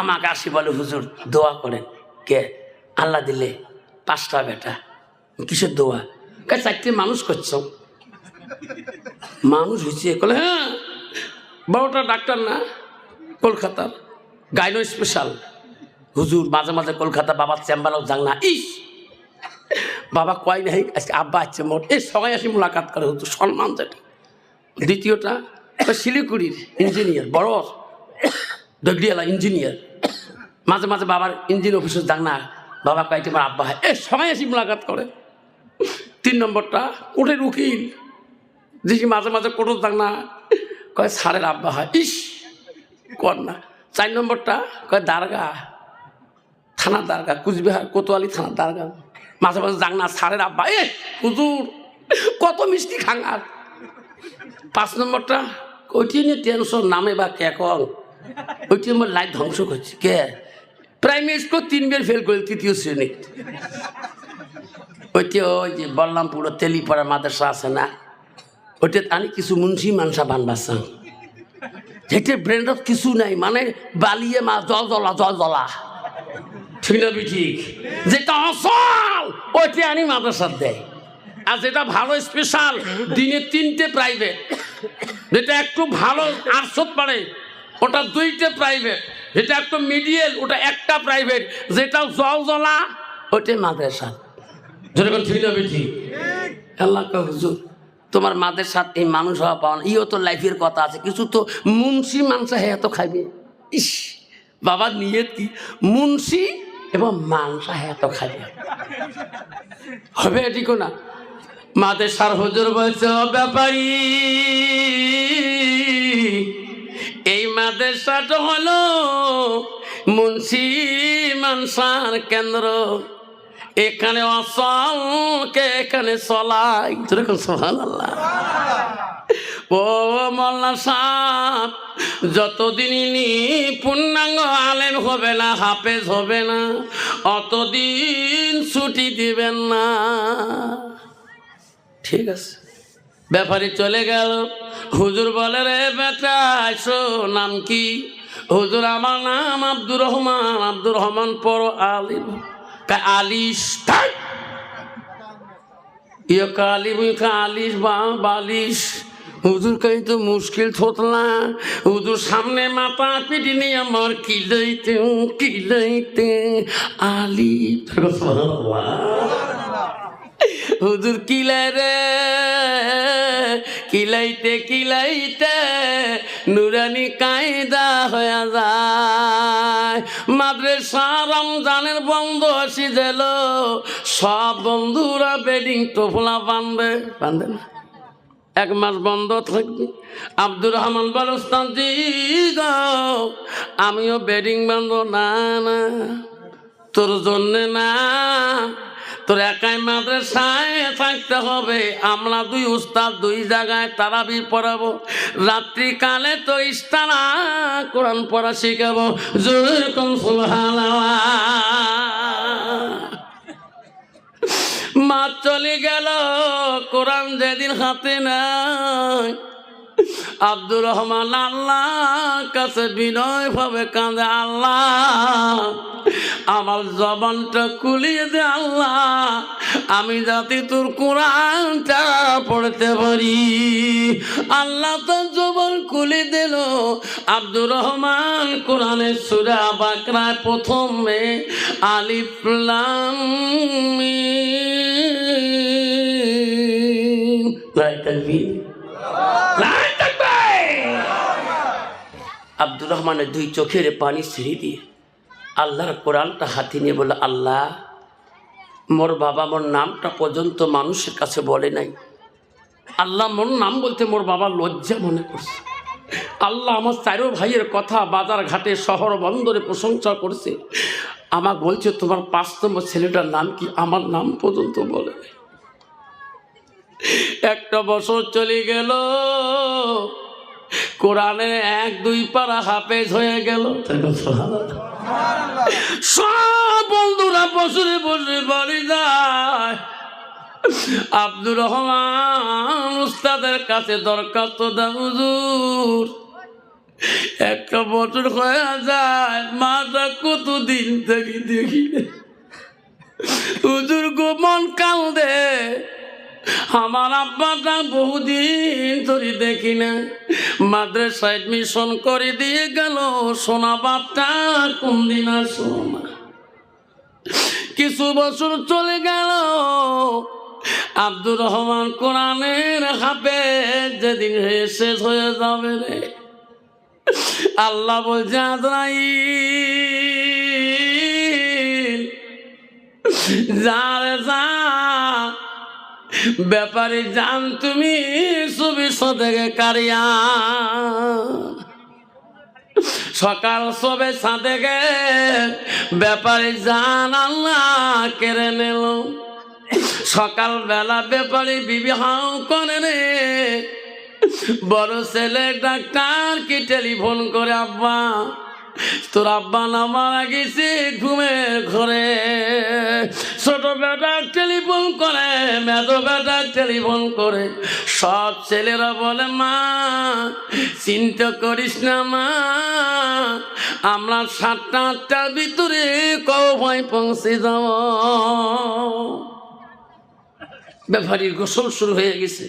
আমাকে আসি বলে হুজুর দোয়া করেন। কে? আল্লাহ দিলে পাঁচটা বেটা। কিসের দোয়া? কে, চারটে মানুষ করছ? মানুষ হয়েছে কলে হ্যাঁ বড়টা ডাক্তার না, কলকাতার গাইনো স্পেশাল হুজুর, মাঝে মাঝে কলকাতা বাবার চেম্বারও যান না ইস, বাবা কয় নাই, আজকে আব্বা আছে মোট। এই সবাই আসি মোলাকাত করে, হুজুর সম্মান যেটা। দ্বিতীয়টা শিলিগুড়ির ইঞ্জিনিয়ার বড়। দগড়িয়ালা ইঞ্জিনিয়ার মাঝে মাঝে বাবার ইঞ্জিন অফিসে যান না বাবা কয়েকটি আমার আব্বা হয় এ সবাই আসি মোলাকাত করে তিন নম্বরটা কোর্টের উকিল দেখি মাঝে মাঝে কোর্টও যান না কয় সারের আব্বা হয় ইস কর না চার নম্বরটা কয় দারগা থানা দারগা কুচবিহার কোতোয়ালি থানা দারগা মাঝে মাঝে যান না সারের আব্বা এ হুজুর কত মিষ্টি খাঙ্গার পাঁচ নম্বরটা নিয়ে টেনশন নামে বা কে কল ওইটি আমার লাইফ ধ্বংস করছে। কে? প্রাইমারি স্কুল তিনবার ফেল করে তৃতীয় শ্রেণি। ওইটি ওই যে বললামপুর তেলিপাড়া মাদ্রাসা আছে না, ওইটা আমি কিছু মুন্সি মানসা বানবাসাম যেটা ব্রেন্ডত কিছু নাই মানে বালিয়ে মা, জল জ্বলা জল জ্বলা ঠিক না ঠিক? যেটা অসল ওইটা আনি মাদ্রাসার দেয়। আর যেটা ভালো স্পেশাল দিনে তিনটে প্রাইভেট যেটা একটু ভালো আটশো পারে ওটা দুইটে প্রাইভেট যেটা একটা মিডিয়াল ওটা একটা প্রাইভেট যেটা জল জ্বলা ওইটাই মাদ্রাসা। যেরকম ঠিক আল্লাহ হুজুর, তোমার মাদের সাথে এই মানুষ হওয়া পাওয়া না। ইও তো লাইফের কথা আছে, কিছু তো মুন্সি মাংসা হ্যাঁ তো খাইবে। ইস, বাবা নিয়ত কি? মুন্সি এবং মাংসা হ্যাঁ তো খাইবে। হবে এটি না মাদের সার হুজুর বলছে ব্যাপারী এই মাদ্রাসাটা হলো মুন্সি মানসার কেন্দ্র। এখানে অসলকে এখানে চলাই যেরকম সোহান আল্লাহ ও মোল্লা সাপ যতদিনই নি পূর্ণাঙ্গ আলেম হবে না, হাফেজ হবে না, অতদিন ছুটি দিবেন না। ঠিক আছে। ব্যাপারী চলে গেল। হুজুর বলে, রে বেটা আইসো নাম কি? হুজুর, আমার নাম আব্দুর রহমান। আব্দুর রহমান পর আলিম। কা আলিশ ইয়ে কালিম কা আলিশ, বা বালিশ। হুজুর কাই তো মুশকিল থতলা। হুজুর, সামনে মাথা পিটি নিয়ে আমার কিলাইতে কিলাইতে আলি হুজুর কিলাই রে, কিলাইতে কিলাইতে নুরানি কায়দা হয়ে যায়। মাদ্রাসা রমজানের বন্ধ আসি দিল সব বন্ধুরা বেডিং টোফলা বাঁধবে। বাঁধবে না। এক মাস বন্ধ থাকবে। আব্দুর রহমান বলস্তান আমিও বেডিং বাঁধব। না না। তোর জন্যে না তোর একাই মাদ্রাসায় থাকতে হবে। আমরা দুই উস্তাদ, দুই জায়গায় তারাবি পড়াবো। রাত্রিকালে তো ইস্তারা কোরআন পড়া শিখাবো। মা চলে গেল, কোরআন যেদিন হাতে নাই। আব্দুর রহমান আল্লাহ কাছে বিনয় ভাবে কাঁদে, আল্লাহ, আমার জবানটা কুলিয়ে দে, আল্লাহ, আমি যাতে তোর কোরআনটা পড়তে পারি। আল্লাহ তো জবান খুলে দিল। আব্দুর রহমান কোরআনের সুরা বাকরায় প্রথমে আলিফলাম আব্দুর রহমানের দুই চোখের পানি ছেড়ে দিয়ে আল্লাহর কোরআনটা হাতি নিয়ে বলে, আল্লাহ, মোর বাবা মোর নামটা পর্যন্ত মানুষের কাছে বলে নাই। আল্লাহ মোর নাম বলতে মোর বাবা লজ্জা মনে করছে। আল্লাহ আমার চারো ভাইয়ের কথা বাজার ঘাটে, শহর বন্দরে প্রশংসা করছে। আমার বলছে, তোমার পাঁচ নম্বর ছেলেটার নাম কি? আমার নাম পর্যন্ত বলে। একটা বছর চলে গেল। কোরআনে এক দুই পারা হাফেজ হয়ে গেল। সব বন্ধুরা বসরে বসে বাড়ি যায়। আব্দুর রহমান উস্তাদের কাছে দরখাস্ত দা হুজুর। একটা বছর হয়ে যায় মাটা কতদিন থেকে দেখি হুজুর গো, মন কান্দে। আমার আব্বাটা বহুদিন ধরে দেখি না মাদ্রাসা এডমিশন করে দিয়ে গেল, সোনা বাপটা কোন দিন সোনা কিছু বছর চলে গেল, আব্দুর রহমান কোরআনের হাফে যেদিন শেষ হয়ে যাবে রে। আল্লাহ বলছে, আজরাইল, যারে যা ব্যাপারে জান তুমি, সুবি সদেগে কারিয়া। সকাল সবে সাদেগে, ব্যাপারে জান আল্লাহ কেড়ে নিল। সকাল বেলা ব্যাপারে বিবাহ করে রে বড় ছেলে ডাক্তার কি টেলিফোন করে, আব্বা? তোর আব্বা না মারা গেছে ঘুমের ঘরে। ছোট বেটা টেলিফোন করে, মেজ বেটা টেলিফোন করে। সব ছেলেরা বলে, মা, চিন্তা করিস না, মা। আমরা সাতটা আটটার ভিতরে কবাই পৌঁছে যাব। ব্যাপারীর গোসল শুরু হয়ে গেছে।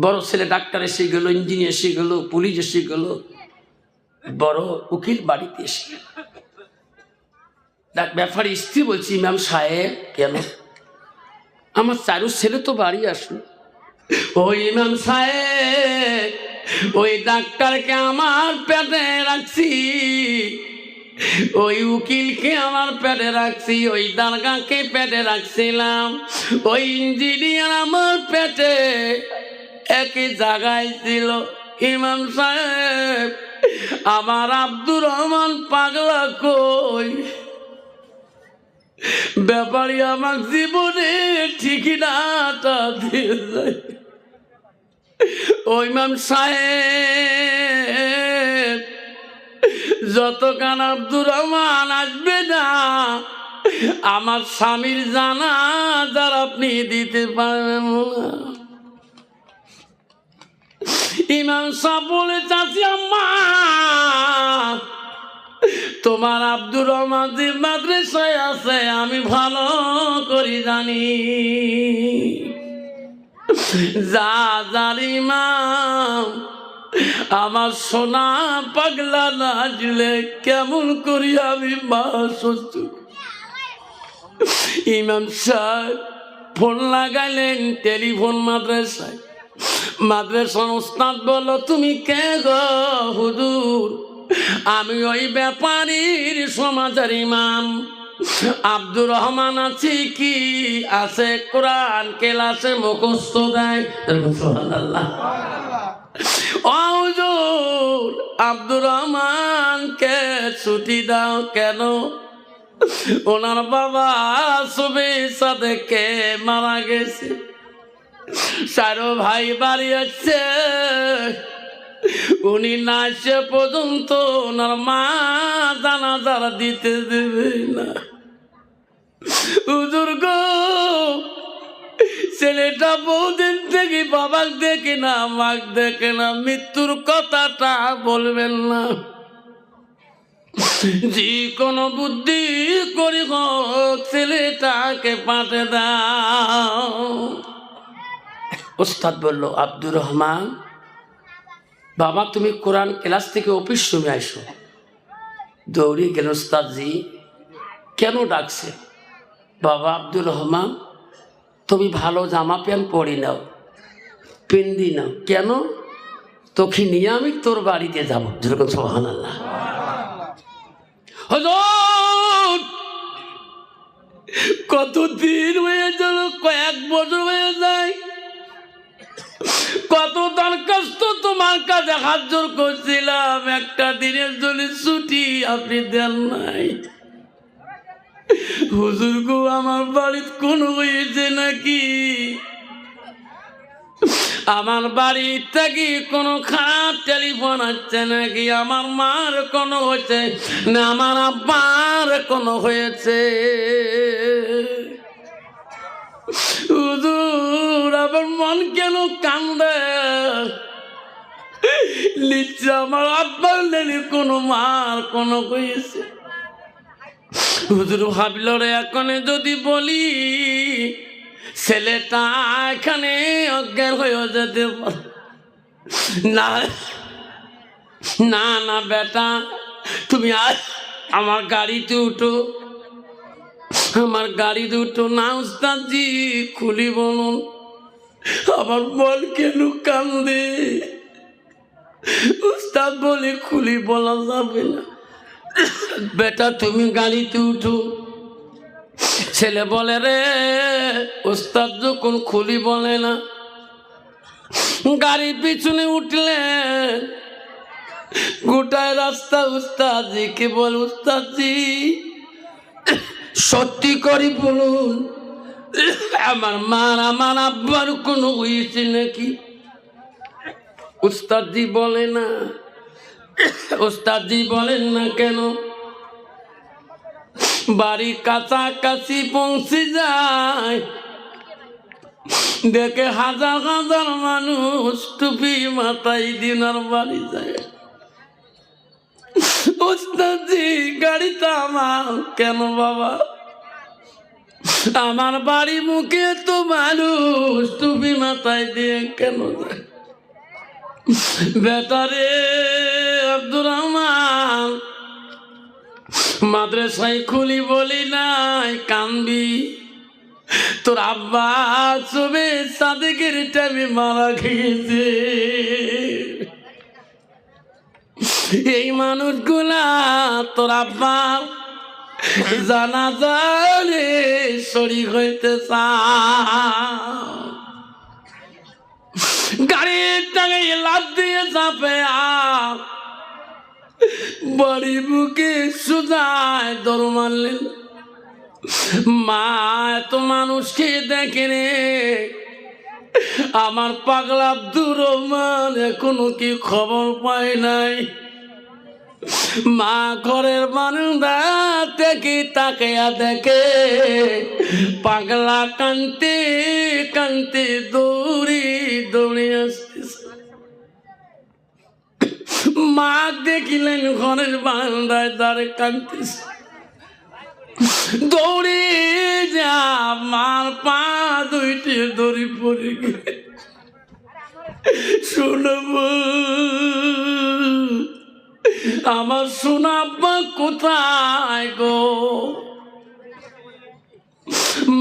বড় ছেলে ডাক্তার এসে গেল, ইঞ্জিনিয়ার এসে গেল, পুলিশ এসে গেল। বড় উকিল বাড়িতে এসে ডাক- ব্যাপারী স্ত্রী বলছি ম্যাম সাহেব, কেন? আমার চারু ছেলে তো বাড়ি আসুন ওই ম্যাম সাহেব, ওই ডাক্তারকে আমার পেটে রাখছি। ওই উকিলকে আমার পেটে রাখছি, ওই দারগাকে পেটে রাখছিলাম। ওই ইঞ্জিনিয়ার আমার পেটে একই জায়গায় ছিল। ইমাম সাহেব আমার আব্দুর রহমান পাগলা কই? ব্যাপারী আমার জীবনে ঠিকানাটা দিয়ে যায় ওই মাম সাহেব যতক্ষণ আব্দুর রহমান আসবে না, আমার স্বামীর জানা যার আপনি দিতে পারবেন ইমাম সাহ বলে, চাচি আম্মা তোমার আব্দুর রহমান মাদ্রাসায় আছে, আমি ভালো করি জানি। যা জানিমাম আমার সোনা পাগলা নাচলে কেমন করি আমি মা সহ্য ইমাম সাহেব, ফোন লাগাইলেন টেলিফোন মাদ্রাসায়। মাদ্রাসার ওস্তাদ বলো তুমি কে গো হুজুর? আমি ওই ব্যাপারীর সমাজের ইমাম। আব্দুর রহমান আছি কি? আছে কোরআন কেলাসে মুখস্থ দেয়। আব্দুর রহমানকে ছুটি দাও কেন? ওনার বাবা সুবি সাদেকে মারা গেছে। সারো ভাই বাড়ি আছে উনি না পর্যন্ত ওনার মা জানা যারা দিতে দেবে না। হুজুর গো, ছেলেটা বহুদিন থেকে বাবাক দেখে না, মাক দেখে না, মৃত্যুর কথাটা বলবেন না। যে কোনো বুদ্ধি করি হোক, ছেলেটাকে পাঠে দাও। ওস্তাদ বলল, আব্দুর রহমান বাবা, তুমি কোরআন ক্লাস থেকে অফিস সময় আসো দৌড়ে গেল ওস্তাদজি কেন ডাকছে? বাবা, আব্দুর রহমান, তুমি ভালো জামা প্যান্ট পরি নাও, পেন্দি নাও। কেন? তোকে নিয়ে আমি তোর বাড়িতে যাব। যেরকম সোহান আল্লাহ হজর কত দিন হয়ে গেল? কয়েক বছর হয়ে যায় কাছে হাত জোর করছিলাম, একটা দিনের জন্য ছুটি আপনি দেন নাই। হুজুর গো, আমার বাড়িতে কোন হয়েছে নাকি? আমার বাড়ি থেকে কোনো খারাপ টেলিফোন আসছে নাকি? আমার মার কোনো হয়েছে না আমার আব্বার কোনো হয়েছে? হুজুর, আমার মন কেন কান্দে? নিশ্চয় আমার আব্বার নেই কোনো মার, কোনো হয়েছে হুজুর ভাবল রে এখন যদি বলি, ছেলেটা এখানে অজ্ঞান হয়ে যেতে পারে। না না না, বেটা, তুমি আজ আমার গাড়িতে উঠো। আমার গাড়িতে উঠো, না উস্তাদজি, খুলি বলুন। আমার বল কেন কান্দে উস্তাদ বলে খুলি বলা যাবে না। বেটা, তুমি গাড়িতে উঠো। ছেলে বলে, রে, উস্তাদ যখন খুলি বলে না গাড়ির পিছনে উঠলে গোটায় রাস্তা উস্তাদজিকে বল, উস্তাদজি, সত্যি করি বলুন, আমার মার, আমার আব্বার কোনো হয়েছে নাকি? উস্তাদজি বলে না। উস্তাদজি বলেন না কেন? বাড়ি কাছাকাছি পৌঁছে যায়। দেখে হাজার হাজার মানুষ টুপি মাথায় দিনার বাড়ি যায়। ওস্তাদজি গাড়িটা আমার কেন বাবা? আমার বাড়ি মুখে তো মানুষ টুপি মাথায় দিয়ে কেন যায়? বেটারে আব্দুর রহমান, মাদ্রাসায় খুলি বলি নাই কানবি তোর আব্বা ছবে সাদেকের টাইমে মারা খেয়েছে এই মানুষগুলা তোর আব্বা জানা জানে শরীর হইতে গাড়ির টাঙে লাভ দিয়ে চাপে আপ বাড়ি বুকে সুদায় দর মারলেন। মা, এত মানুষকে দেখে রে। আমার পাগলা আব্দুর রহমান এখনও কি খবর পায় নাই। মা ঘরের মানুষরা দেখি তাকিয়া দেখে, পাগলা কান্তি কান্তি দৌড়ি দৌড়ে আসতেছে মা দেখিলেন ঘরের বারান্দায় দাঁড়ে কান্দিস দৌড়ে যা, মার পা দুইটি দড়ি পড়ে গিয়ে শুনব, আমার সোনাব্বা কোথায় গো?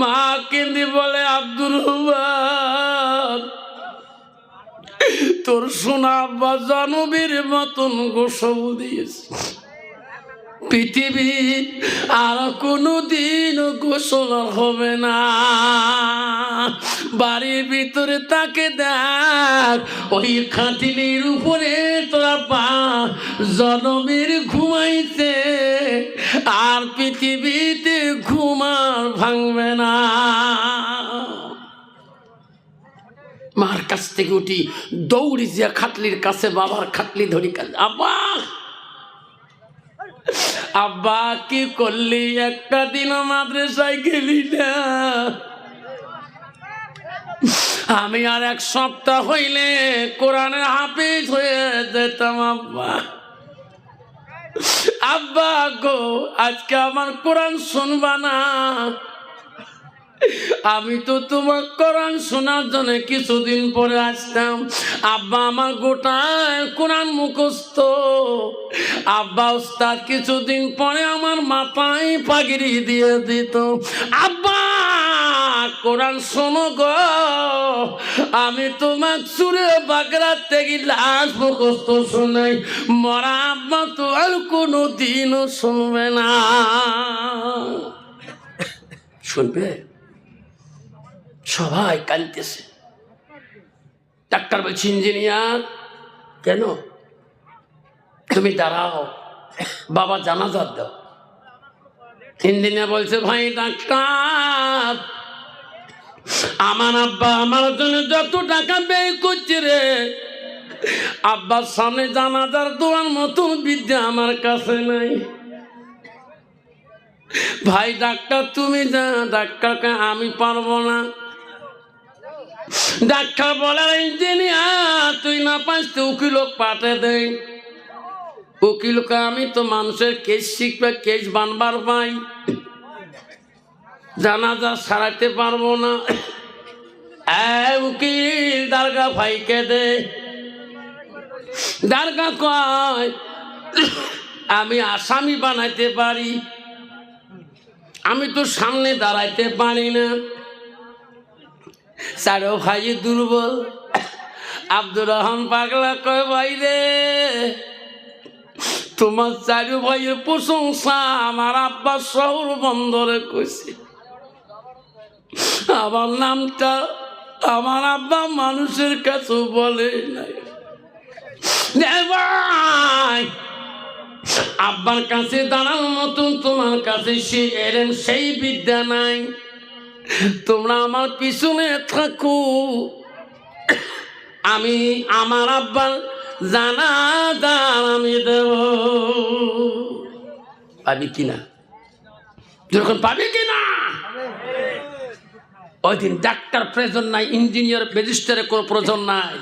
মা কেন্দি বলে আব্দুর রহমান তোর সোনা বা জানবীর মতন গোসব দিয়েছে। পৃথিবী আর কোনো দিন গোসল হবে না। বাড়ির ভিতরে তাকে দেখ, ওই খাটিলির উপরে তোরা পা। জনমের ঘুমাইছে, আর পৃথিবীতে ঘুমার ভাঙবে না। মার কাছ থেকে উঠি দৌড়ি যে খাটলির কাছে বাবার খাটলি ধরি আব্বা! আব্বা, কি করলি? একটা দিন মাদ্রাসায় গেলি না। আমি আর এক সপ্তাহ হইলে কোরআনের হাফিজ হয়ে যেতাম, আব্বা। আব্বা গো, আজকে আমার কোরআন শুনবা না। আমি তো তোমার কোরআন শোনার জন্য কিছুদিন পরে আসতাম। আব্বা আমার গোটা কোরআন মুখস্থ। আব্বা উস্তাদ কিছুদিন পরে আমার মাথায় পাগড়ি দিয়ে দিত। আব্বা, কোরআন শোনো গো। আমি তোমার সুরে বাগড়া থেকে লাশ মুখস্থ শোনাই। মরা আব্বা তো আর কোনো দিনও শুনবে না। শুনবে? সবাই কাঁদতেছে। ডাক্তার বলছি, ইঞ্জিনিয়ার, কেন? তুমি দাঁড়াও, বাবা জানাজার দাও। ইঞ্জিনিয়ার বলছে, ভাই, ডাক্তার, আমার আব্বা আমার জন্য যত টাকা ব্যয় করছে রে, আব্বার সামনে জানাজার দোয়ার মতন বিদ্যা আমার কাছে নাই। ভাই, ডাক্তার, তুমি যা, ডাক্তারকে আমি পারব না। ডাক্তার বলে ইঞ্জিনিয়ার তুই না পাস তো উকিল পাঠে দে। উকিল কয়, আমি তো মানুষের কেস শিখবে কেস বানবার পাই জানাজা সারাতে পারব না। উকিল দারগা ভাইকে দে। দারগা কয় আমি আসামি বানাইতে পারি। আমি তো সামনে দাঁড়াইতে পারি না। চারো ভাই দুর্বল। আব্দুর রহমান পাগলা কয়, ভাই রে, তোমার চারু ভাইয়ের প্রশংসা আমার আব্বা শহর বন্দরে কইছে। আমার নামটা আমার আব্বা মানুষের কাছে বলে নাই। আব্বার কাছে দাঁড়ানোর মতন তোমার কাছে সে এলেন, সেই বিদ্যা নাই। তোমরা আমার পিছনে থাকো। আমি আমার আব্বার জানা দান আমি দেব। পাবি কিনা? যখন পাবি কিনা? ওই ডাক্তার প্রয়োজন নাই, ইঞ্জিনিয়ার ম্যাজিস্ট্রেটের কোনো প্রয়োজন নাই।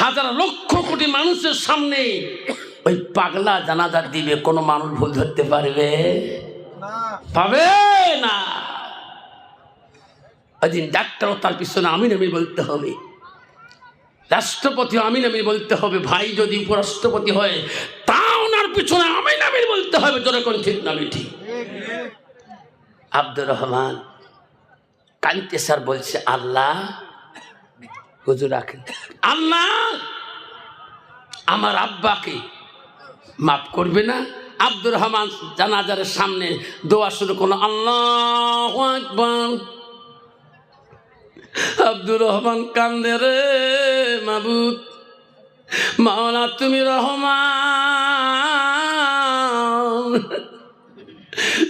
হাজার লক্ষ কোটি মানুষের সামনে ওই পাগলা জানাজা দিবে, কোনো মানুষ ভুল ধরতে পারবে? পাবে না? দিন ডাক্তারও তার পিছনে আমি নামি বলতে হবে। রাষ্ট্রপতি আমি নামি বলতে হবে, ভাই যদি উপরাষ্ট্রপতি হয়, তা ওনার পিছনে আমি নামি বলতে হবে যখন ঠিক নামি ঠিক। আব্দুর রহমান কান্তে স্যার বলছে, আল্লাহ, হুজুর রাখেন। আল্লাহ, আমার আব্বাকে মাফ করবে না। আব্দুর রহমান জানাজারের সামনে দোয়া শুরু করল, আল্লাহ আব্দুর রহমান কান্দে রে মাবুদ। মাওলা তুমি রহমান।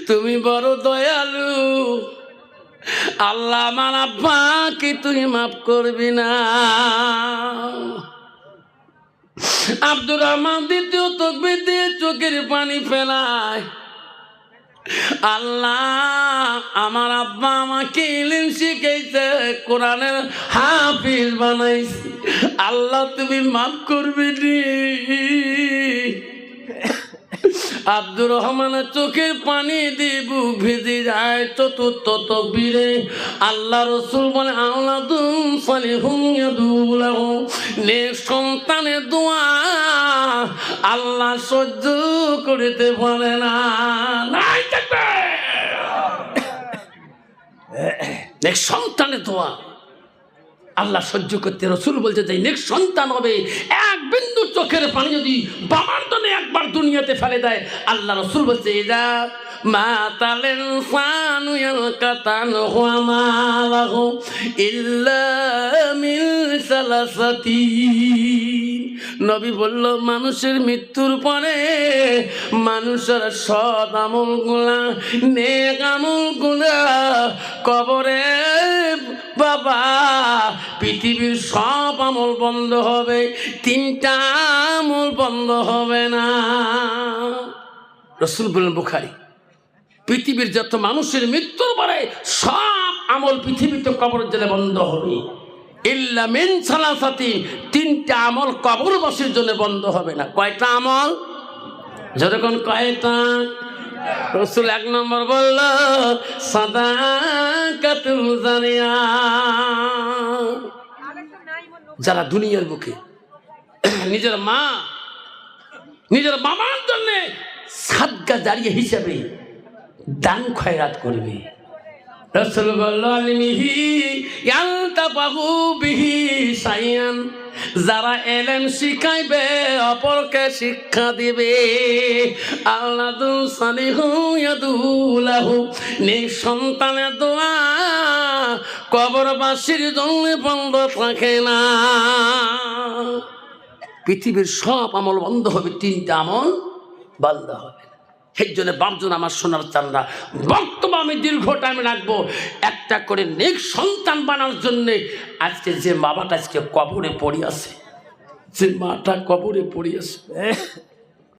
তুমি বড় দয়ালু। আল্লাহ আমার আব্বাকে তুই মাফ করবি না। আব্দুর রহমান দ্বিতীয় তকবির দিয়ে চোখের পানি ফেলায়। আল্লাহ আমার আব্বা আমাকে ইলিম শিখেছে কোরআনের হাফিজ বানাইছে। আল্লাহ তুমি মাফ করবি আব্দুর রহমানের চোখের পানি দিয়ে বুক ভিজে যায় চতুর্থ তকবীরে আল্লাহ রসুল বলে ইয়াদুলাহু নে সন্তানের দোয়া আল্লাহ সহ্য করিতে পারে না। সন্তানের দোয়া। আল্লাহ সহ্য করতে, রসুল বলছে চাই নেক্সট সন্তান হবে, এক বিন্দু চোখের পানি যদি বাবার জন্য একবার দুনিয়াতে ফেলে দেয়, আল্লাহ রসুল বলছে এরা সালাসাতি নবী বলল, মানুষের মৃত্যুর পরে মানুষের সৎ আমলগুলা নেক আমলগুলা কবরে বাবা, পৃথিবীর সব আমল বন্ধ হবে, তিনটা আমল বন্ধ হবে না। রসুল বললেন বুখারি, পৃথিবীর যত মানুষের মৃত্যুর পরে সব আমল পৃথিবীতে কবর জেলে বন্ধ হবে। ইল্লা মিন সালাসাতি, তিনটা আমল কবরবাসীর জন্য বন্ধ হবে না। কয়টা আমল? যতক্ষণ কয়টা? রসুল এক নম্বর বলল, সাদা যারা দুনিয়ার বুকে নিজের মা, নিজের মামার জন্য সাদগা দাঁড়িয়ে হিসাবে দান খয়রাত করবে। রসুল বলল, আলমিহি ইয়ালতাবাহু বিহি সাইয়ান। যারা এলেম শিখাইবে, অপরকে শিক্ষা দিবে আল্লাদু সালিহু ইয়াদুলাহু নে সন্তানের দোয়া কবরবাসীর জন্য বন্ধ থাকে না পৃথিবীর সব আমল বন্ধ হবে, তিনটা আমল বন্ধ হবে না। সেই জন্য বাপজন আমার শোনার চান না বক্তব্য আমি দীর্ঘ টাইম রাখব। একটা করে নেক সন্তান বানার জন্যে আজকে যে বাবাটা আজকে কবরে পড়ে আছে যে মাটা কবরে পড়ে আছে